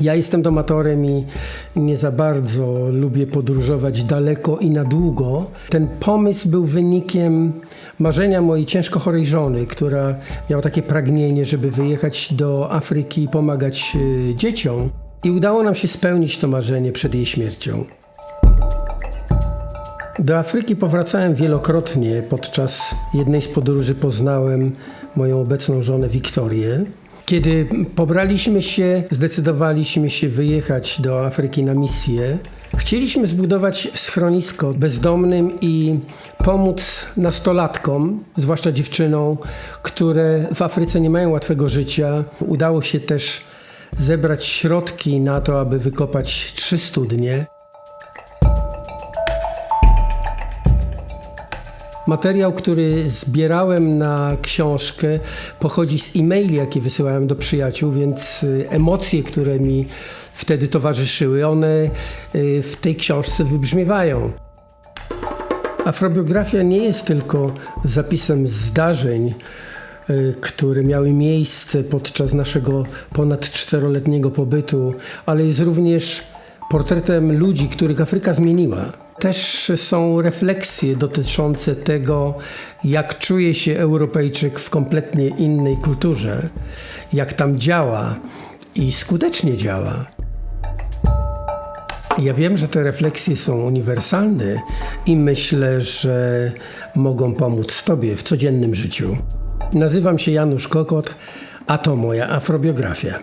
Ja jestem domatorem i nie za bardzo lubię podróżować daleko i na długo. Ten pomysł był wynikiem marzenia mojej ciężko chorej żony, która miała takie pragnienie, żeby wyjechać do Afryki i pomagać y, dzieciom. I udało nam się spełnić to marzenie przed jej śmiercią. Do Afryki powracałem wielokrotnie. Podczas jednej z podróży poznałem moją obecną żonę Wiktorię. Kiedy pobraliśmy się, zdecydowaliśmy się wyjechać do Afryki na misję. Chcieliśmy zbudować schronisko bezdomnym i pomóc nastolatkom, zwłaszcza dziewczynom, które w Afryce nie mają łatwego życia. Udało się też zebrać środki na to, aby wykopać trzy studnie. Materiał, który zbierałem na książkę, pochodzi z e-maili, jakie wysyłałem do przyjaciół, więc y, emocje, które mi wtedy towarzyszyły, one y, w tej książce wybrzmiewają. Afrobiografia nie jest tylko zapisem zdarzeń, y, które miały miejsce podczas naszego ponad czteroletniego pobytu, ale jest również portretem ludzi, których Afryka zmieniła. Też są refleksje dotyczące tego, jak czuje się Europejczyk w kompletnie innej kulturze, jak tam działa i skutecznie działa. Ja wiem, że te refleksje są uniwersalne i myślę, że mogą pomóc Tobie w codziennym życiu. Nazywam się Janusz Kokot, a to moja afrobiografia.